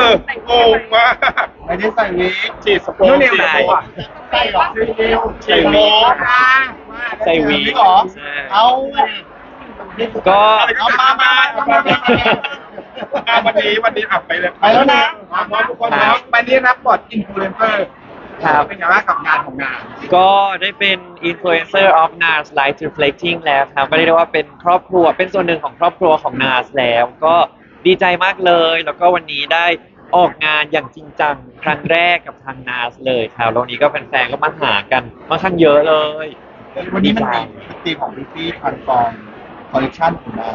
อโกงมากไม่ได้ใส่วิกฉีดสโปรนู่นย์เนี่ยฉีดใส่ใส่หรอใส่วิกใส่วิกเหรอใช่เอาก็เอามามามามามาอะวันนี้วันนี้อับไปเลยไปแล้วนะมาทุกคนนะวันนี้รับบทอินฟลูเอนเซอร์ครับเป็นไงบ้างกับงานของงาน ก็ได้เป็น influencer of NAS Light Reflecting แล้วครับก็เรียกได้ว่าเป็นครอบครัวเป็นส่วนหนึ่งของครอบครัวของ NAS แล้วก็ ดีใจมากเลย แล้วก็วันนี้ได้ออกงานอย่างจริงจังครั้งแรกกับทาง NAS เลยครับแล้ววันนี้ก็แฟนๆก็มาหากันค่อนข้างเยอะเลย วันนี้มันดีมีใจตีมของบิวตี้ทรานส์ฟอร์มคอลเลคชันของเรา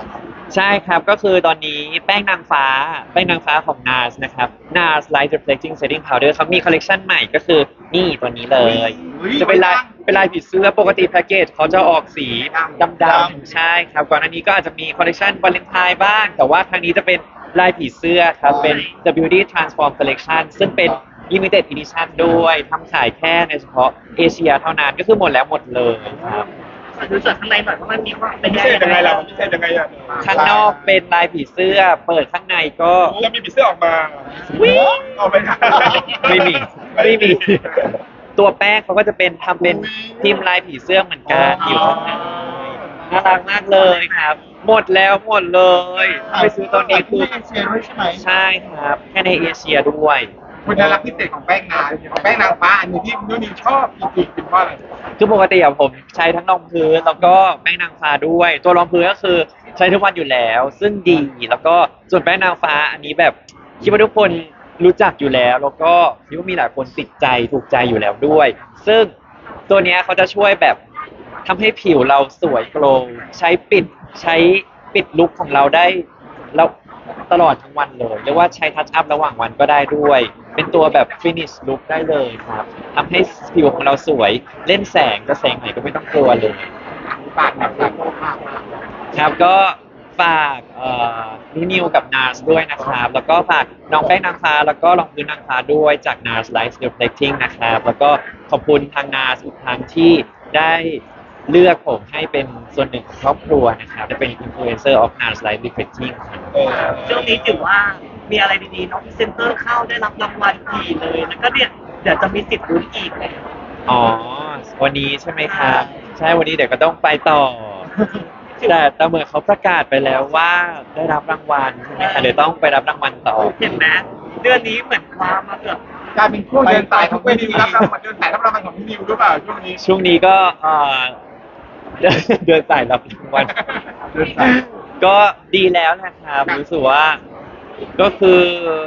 ใช่ครับก็คือตอนนี้แป้งนางฟ้า แป้งนางฟ้าของ NARS นะครับ NARS Light Reflecting Setting Powder เขามีคอลเลกชันใหม่ก็คือนี่ตัวนี้เลย จะเป็นลาย เป็นลายผีเสื้อปกติแพ็กเกจเขาจะออกสีดำๆใช่ครับก่อนอันนี้ก็อาจจะมีคอลเลกชันวาเลนไทน์บ้าง แต่ว่าครั้งนี้จะเป็นลายผีเสื้อครับเป็น The Beauty Transform Collection ซึ่งเป็น Limited Edition ด้วยทำขายแค่ในเฉพาะเอเชียเท่านั้นก็คือหมดแล้วหมดเลยครับ ดูส่วนข้างในหน่อยว่ามันมีว่าเป็นพิเศษยังไงล่ะมันพิเศษยังไงอะข้างนอกเป็นลายผีเสื้อ เปิดข้างในก็แล้วมีผีเสื้อออกมาวิ่งเอาไปนะไม่มี ไม่มี ตัวแป้งเขาก็จะเป็นทำเป็นพิมพ์ลายผีเสื้อเหมือนกันอยู่ข้างในน่ารักมากเลยครับ หมดแล้วหมดเลยถ้าไปซื้อตอนนี้คือเอเชียด้วยใช่ไหมใช่ครับแค่ในเอเชียด้วย คุณรักพิเศษของแป้งนางของแป้งนางฟ้าอันนี้ที่นุ่นนิวชอบจริงๆเป็นเพราะอะไรคือปกติอะผมใช้ทั้งรองพื้นแล้วก็แป้งนางฟ้าด้วย ตัวรองพื้นก็คือใช้ทุกวันอยู่แล้ว ซึ่งดีแล้วก็ส่วนแป้งนางฟ้าอันนี้แบบคิดว่าทุกคน รู้จักอยู่แล้ว แล้วก็คิดว่ามีหลายคนติดใจถูกใจอยู่แล้วด้วย ซึ่งตัวเนี้ยเขาจะช่วยแบบทำให้ผิวเราสวยโกลว์ใช้ปิดใช้ปิดลุคของเราได้แล้วตลอดทั้งวันเลยเรียกว่าใช้ทัชอัพระหว่างวันก็ได้ด้วย เป็นตัวแบบฟินิชลุคได้เลยครับทำให้ผิวของเราสวยเล่นแสงจะแสงไหนก็ไม่ต้องกลัวเลย ปากแบบแบบมากมากครับก็ ฝากเอ่อนูนิวกับนาสด้วยนะครับ แล้วก็ฝากน้องแป้งนางฟ้าแล้วก็รองพื้นนางฟ้าด้วยจาก NARS Light Reflecting นะครับ แล้วก็ขอบคุณทาง NARS อีกครั้งที่ได้เลือกผมให้เป็นส่วนหนึ่งของครอบครัวนะครับได้เป็น Influencer of NARS Light Reflecting ครับ เออช่วงนี้ถือว่ามีอะไรดีๆน้องพรีเซนเตอร์เข้าได้รับรางวัลดีเลย แล้วก็เนี่ยเดี๋ยวจะมีสิทธิ์ลุ้นอีกเลยอ๋อ วันนี้ใช่ไหมครับ ใช่ วันนี้เดี๋ยวก็ต้องไปต่อ แต่แต่เหมือนเขาประกาศไปแล้วว่าได้รับรางวัลใช่ไหมคะเดี๋ยวต้องไปรับรางวัลต่อ เห็นไหมเดือนนี้เหมือนคว้ามาเกือบกลายเป็นช่วงเดินสายของนิวรับรางวัลเดินสายรับรางวัลของนิวหรือเปล่าช่วงนี้ช่วงนี้ก็เอ่อเดินเดินสายรับรางวัล เดินสายก็ดีแล้วนะครับรู้สึกว่า ก็คือ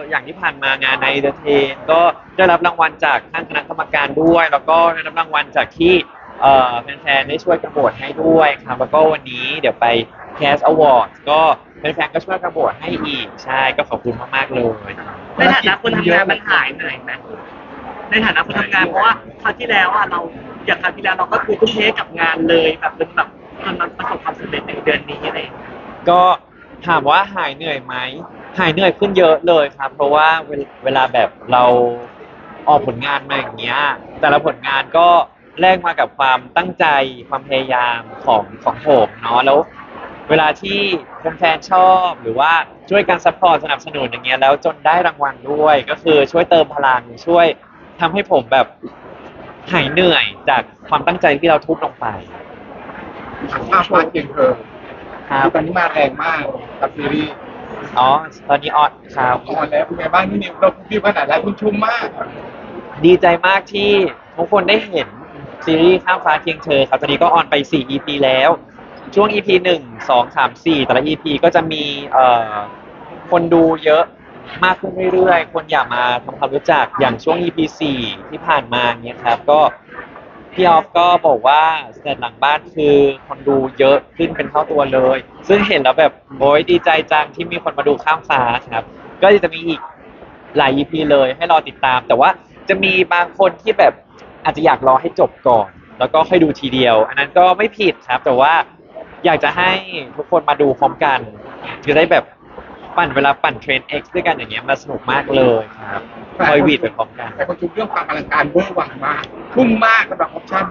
อย่างที่ผ่านมางานในเดอะเทนก็ได้รับรางวัลจากท่านคณะกรรมการด้วย แล้วก็ได้รับรางวัลจากที่ เอ่อแฟนๆได้ช่วยกระโบดให้ด้วยครับแล้วก็วันนี้เดี๋ยวไป Cast Award ก็แฟนๆก็ช่วยกระโบดให้อีกใช่ก็ขอบคุณมากๆเลยในฐานะคนทำงานมันหายเหนื่อยไหมในฐานะคนทำงานเพราะว่าคราวที่แล้วอะเราอย่างคราวที่แล้วเราก็คือทุ่มเทกับงานเลยแบบจนแบบจนมันประสบความสำเร็จในเดือนนี้อะไรอย่างเงี้ยก็ถามว่าหายเหนื่อยไหมหายเหนื่อยขึ้นเยอะเลยครับ เพราะว่าเวลเวลาแบบเราออกผลงานมาอย่างเงี้ย แต่ละผลงานก็ แลกมากับความตั้งใจความพยายามของของผมเนาะแล้วเวลาที่แฟนๆชอบ หรือว่าช่วยกันซัพพอร์ตสนับสนุนอย่างเงี้ยแล้วจนได้รางวัลด้วยก็คือช่วยเติมพลังช่วยทำให้ผมแบบหายเหนื่อยจากความตั้งใจที่เราทุ่มลงไปภาพวาดเก่งเธอครับตอนนี้มาแรงมากกับซีรีส์อ๋อตอนนี้ออนครับ ออนแล้วเป็นไงบ้างนี่นิวเราพิวขนาดแล้วคุณชุ่มมาก ดีใจมากที่ทุกคนได้เห็น ซีรีส์ข้ามฟ้าเคียงเธอครับตอนนี้ก็ออนไป 4 EP แล้ว ช่วง EP 1 2 3 4 แต่ละ EP ก็จะมีเอ่อคนดูเยอะมากขึ้นเรื่อยๆ คนอยากมาทำความรู้จักอย่างช่วง EP 4 ที่ผ่านมาเนี่ยครับก็พี่ออฟก็บอกว่าสเตจหลังบ้านคือคนดูเยอะขึ้นเป็นเท่าตัวเลย ซึ่งเห็นแล้วแบบโอ้ยดีใจจังที่มีคนมาดูข้ามฟ้าครับ ก็จะมีอีกหลาย EP เลยให้รอติดตาม แต่ว่าจะมีบางคนที่แบบ อาจจะอยากรอให้จบก่อน แล้วก็ค่อยดูทีเดียว อันนั้นก็ไม่ผิดครับ แต่ว่าอยากจะให้ทุกคนมาดูพร้อมกันจะได้แบบปั่นเวลาปั่นเทรน X ด้วยกันอย่างเงี้ยมาสนุกมากเลยครับคอยวีดไปพร้อมกัน แต่คนชุมเรื่องความอลังการเวอร์วังมากทุ่มมากสำหรับออปชั่น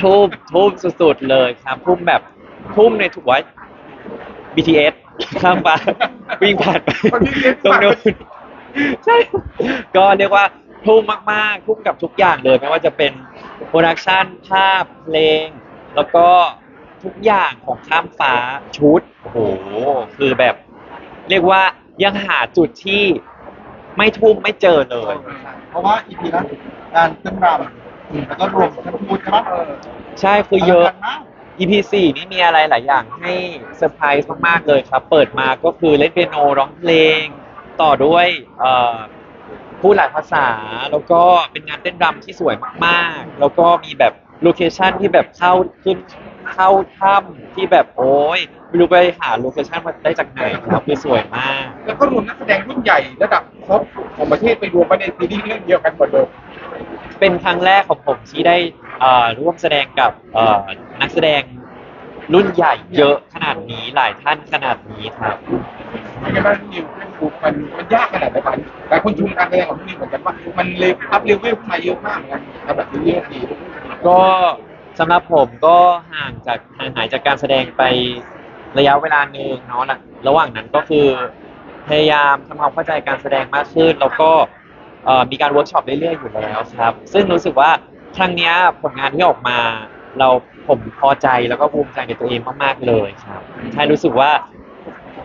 ทุ่มทุ่มสุดๆเลยครับ ทุ่มแบบทุ่มในถูกไว้ BTS ข้ามฟ้าวิ่งผ่านไปคนที่เล่นตรงนู้นใช่ ก็เรียกว่า ทุ่มมากๆทุ่มกับทุกอย่างเลยไม่ว่าจะเป็นโปรดักชันภาพเพลง แล้วก็ทุกอย่างของข้ามฟ้าชุดโอ้โหคือแบบ เรียกว่ายังหาจุดที่ไม่ทุ่มไม่เจอเลย เพราะว่าอีพีนั้นงานเครื่องรำแล้วก็รวมทั้งพูดใช่ปะใช่คือเยอะลังการมาก EP 4นี่มีอะไรหลายอย่างให้เซอร์ไพรส์มาก ๆ เลยครับ เปิดมาก็คือเล่นเปียโนร้องเพลง ต่อด้วยเอ่อ พูดหลายภาษาแล้วก็เป็นงานเต้นรำที่สวยมากๆ แล้วก็มีแบบโลเคชั่นที่แบบเข้าขึ้นเข้าถ้ำที่แบบโอ้ยไม่รู้ไปหาโลเคชั่นมาได้จากไหนครับคือสวยมาก แล้วก็รวมนักแสดงรุ่นใหญ่ระดับท็อปของประเทศไปรวมไว้ในซีรีส์เรื่องเดียวกันหมดเลยเป็นครั้งแรกของผมที่ได้เอ่อร่วมแสดงกับเอ่อนักแสดงรุ่นใหญ่เยอะขนาดนี้หลายท่านขนาดนี้ครับเป็นไงบ้างนิวเรื่องบูมันมันยากขนาดไหนบ้าง แต่คนชมการแสดงของนิวเหมือนกันว่ามันเลเวลอัพเลเวลขึ้นมาเยอะมากนกันสำหรับซีรีส์เรื่องนี้ก็สำหรับผมก็ห่างจากห่างหายจากการแสดงไประยะเวลาหนึ่งเนาะหลังระหว่างนั้นก็คือ พยายามทำความเข้าใจการแสดงมากขึ้น แล้วก็เอ่อมีการเวิร์กช็อปเรื่อยๆอยู่แล้วครับ ซึ่งรู้สึกว่าครั้งเนี้ยผลงานที่ออกมา เราผมพอใจแล้วก็ภูมิใจในตัวเองมากๆเลยครับใช่รู้สึกว่า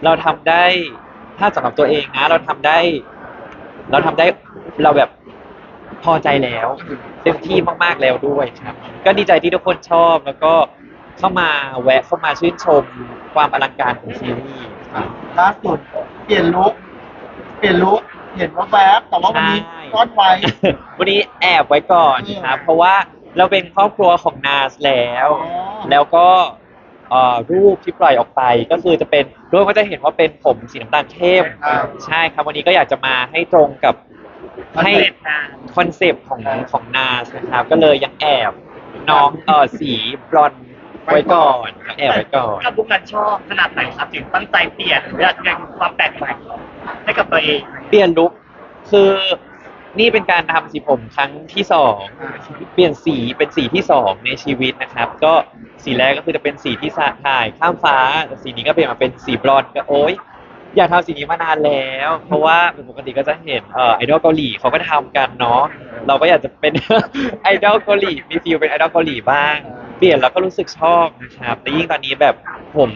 เราทำได้ถ้าสำหรับตัวเองนะ เราทำได้ เราทำได้เราแบบพอใจแล้วเต็มที่มากๆแล้วด้วยครับ ก็ดีใจที่ทุกคนชอบแล้วก็เข้ามาแวะเข้ามาชื่นชมความอลังการของซีรีส์ครับล่าสุดเปลี่ยนลุคเปลี่ยนลุคเห็นว่าแวบแต่ว่าวันนี้ใช่ซ่อนไว้ วันนี้แอบไว้ก่อนครับ เพราะว่าเราเป็นครอบครัวของนาสแล้วอ๋อแล้วก็เอ่อ รูปที่ปล่อยออกไปก็คือจะเป็นรูปก็จะเห็นว่าเป็นผมสีน้ำตาลเข้มอ่าใช่ครับวันนี้ก็อยากจะมาให้ตรงกับคอนให้เซ็ปต์งานคอนเซปต์ของของนาสนะครับ ก็เลยยังแอบน้องเออสีบรอนซ์ไว้ก่อนแอบไว้ก่อนกับบุกนั้นชอบขนาดไหนครับถึงตั้งใจเปลี่ยนหรืออยากยังความแปลกใหม่ให้กับตัวเอง เปลี่ยนลุคคือ นี่เป็นการทำสีผมครั้งที่สองเปลี่ยนสีเป็นสีที่สองในชีวิตนะครับ ก็สีแรกก็คือจะเป็นสีที่สะถ่ายข้ามฟ้าแต่สีนี้ก็เปลี่ยนมาเป็นสีบรอนซ์ก็โอ๊ยอยากทำสีนี้มานานแล้ว เพราะว่าปกติก็จะเห็นเอ่อไอดอลเกาหลีเขาก็ทำกันเนาะเราก็อยากจะเป็น ไอดอลเกาหลีมีฟิลเป็นไอดอลเกาหลีบ้าง เปลี่ยนแล้วก็รู้สึกชอบนะครับแต่ยิ่งตอนนี้แบบผม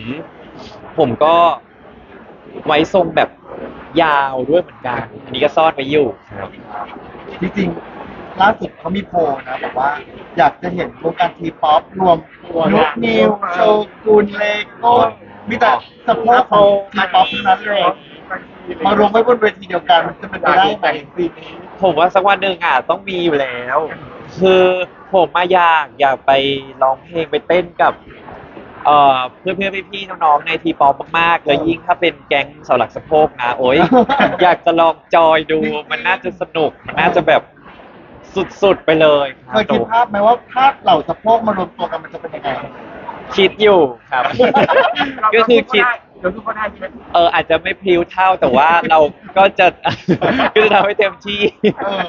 ผมก็ไว้ทรงแบบ ยาวด้วยเหมือนกัน อันนี้ก็ซ่อนไว้อยู่ครับจริงๆล่าสุดเขามีโพลนะบอกว่า อยากจะเห็นวงการทีป๊อปรวมนุกนิวโชกุนเลโก้มีแต่สะโพกของทีป๊อปทั้งนั้นเลยมารวมไว้บนเวทีเดียวกันมันจะเป็นไปได้ไหมแต่งซีนี้ผมว่าสักวันหนึ่งอะต้องมีอยู่แล้ว คือผมมาอยากอยากไปร้องเพลงไปเต้นกับ เอ่อเพื่อนเพื่อนๆพี่ๆน้องๆในทีป๊อปมากๆแล้วยิ่งถ้าเป็นแก๊งเสาหลักสะโพกนะโอ๊ยอยากจะลองจอยดูมันน่าจะสนุก มันน่าจะแบบสุดๆไปเลยคเครับยคิดภาพไหมว่าภาพเหล่าสะโพกมารวมตัวกันมันจะเป็นยังไงคิดอยู่ครับ ก็คือคิดเราทุกคนได้ใช่ไหมเอออาจจะไม่พริ้วเท่าแต่ว่าเราก็จะก็จะทำให้เต็มที่เออ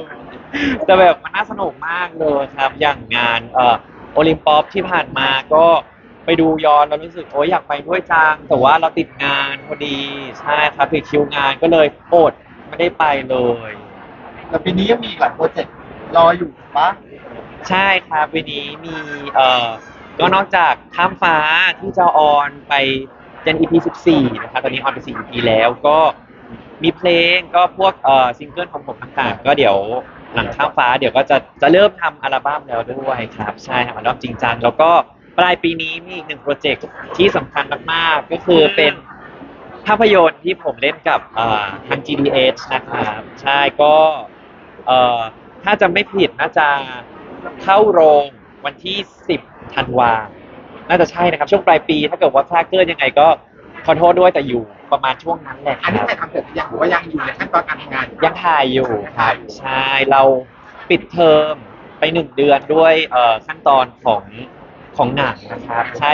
แต่แบบมันน่าสนุกมากเลยครับ อย่างงานเอ่อโอลิมปอปที่ผ่านมาก็ ไปดูย้อนแล้วรู้สึกโอ้ยอยากไปด้วยจังแต่ว่าเราติดงานพอดีใช่ครับผิดคิวงานก็เลยอดไม่ได้ไปเลย แต่ปีนี้ยังมีอีกหลายโปรเจกต์รออยู่ปะใช่ครับวันนี้มีเอ่อก็นอกจากข้ามฟ้าที่จะออนไปยัน EP 14 นะครับตอนนี้ออนไป 4 EP แล้วก็มีเพลงก็พวกเอ่อซิงเกิลของผมต่างๆ ก็เดี๋ยวหลังข้ามฟ้าเดี๋ยวก็จะจะเริ่มทำอัลบั้มแล้วด้วยครับ ใช่ทำอัลบั้มจริงจังแล้วก็ ปลายปีนี้มีอีกหนึ่งโปรเจกต์ที่สำคัญมากๆ ก็คือเป็นภาพยนตร์ที่ผมเล่นกับเอ่อทาง GDH นะครับใช่ก็เอ่อถ้าจะไม่ผิดน่าจะเข้าโรงวันที่ 10ธันวา น่าจะใช่นะครับ ช่วงปลายปี ถ้าเกิดว่าคลาดเคลื่อนยังไงก็ขอโทษด้วยแต่อยู่ประมาณช่วงนั้นแหละคอันนี้รับใครทำเสร็จหรือยังหรือว่ายังอยู่ในขั้นตอนการทำงานอยู่ยังถ่ายอยู่ครับใช่ เราปิดเทอมไปหนึ่งเดือนด้วยเอ่อขั้นตอนของ ของหนังนะครับ ใช่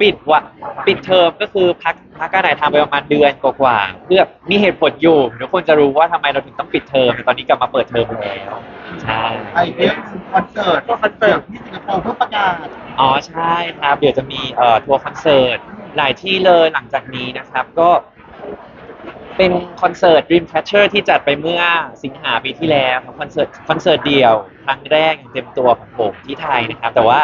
ปิดวะปิดเทอมก็คือพักพักการถ่ายทำไปประมาณเดือนกว่าๆเพื่อมีเหตุผลอยู่ทุกคนจะรู้ว่าทำไมเราถึงต้องปิดเทอมแต่ตอนนี้กลับมาเปิดเทอมแล้วใช่ไอเดียคอนเสิร์ตคอนเสิร์ตที่สิงคโปร์เพื่อประกาศอ๋อใช่ครับเดี๋ยวจะมีเอ่อทัวร์คอนเสิร์ตหลายที่เลยหลังจากนี้นะครับก็เป็นคอนเสิร์ต Dreamcatcher ที่จัดไปเมื่อสิงหาปีที่แล้วครับคอนเสิร์ตคอนเสิร์ตเดียวครั้งแรกอย่างเต็มตัวของผมที่ไทยนะครับ แต่ว่า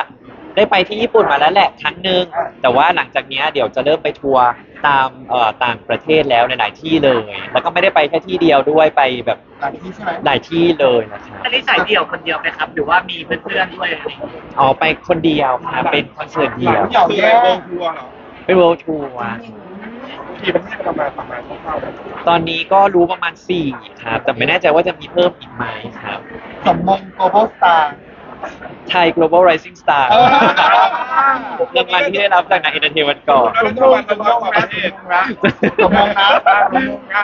ได้ไปที่ญี่ปุ่นมาแล้วแหละครั้งหนึ่งแต่ว่าหลังจากเนี้ยเดี๋ยวจะเริ่มไปทัวร์ตามเอ่อต่างประเทศแล้วในหลายที่เลย แล้วก็ไม่ได้ไปแค่ที่เดียวด้วยไปแบบหลายที่ใช่ไหมหลายที่เลยนะครับอันนี้สายเดี่ยวคนเดียวไหมครับ หรือว่ามีเพื่อนๆด้วยอะไรอย่างเงี้ยอ๋อไปคนเดียวครับเป็นคอนเสิร์ตเดียวเดี่ยวคือแยอะไรกเวิร์ทัวร์เหรอเป็น world tour กี่ประเทศประมาณประมาณคร่าวๆตอนนี้ก็รู้ประมาณ4ครับแต่ไม่แน่ใจว่าจะมีเพิ่มอีกไหมครับ สมมง global star ไทย global rising star รางวัลที่ได้รับจากนายเอนเตอร์เทนวันก่อน แล้วรางวัลรางวัลประเทศนะสมมงนะสมมงนะ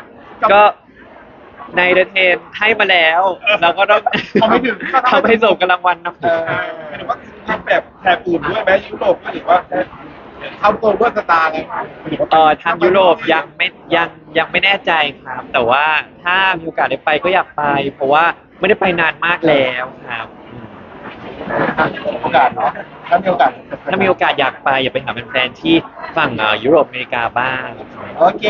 ก็ในเอนเตอร์เทนให้มาแล้ว เราก็ต้องทำให้ถึง ทำให้สมกับรางวัลนะเออหรือว่าทำแบบแถบอื่นด้วยไหมยุโรปก็หรือว่าทำตัวเพื่อสตาร์เลยเอ่อทางยุโรปยังไม่ยังยังไม่แน่ใจครับ แต่ว่าถ้ามีโอกาสได้ไปก็อยากไป เพราะว่าไม่ได้ไปนานมากแล้วครับ โอกาสเนาะถ้ามีโอกาสถ้ามีโอกาสอยากไปอยากไปหาแฟนๆที่ฝั่งเอ่อยุโรปอเมริกาบ้างโอเค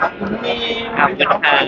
ขอบคุณนี่ครับขอบคุณครับ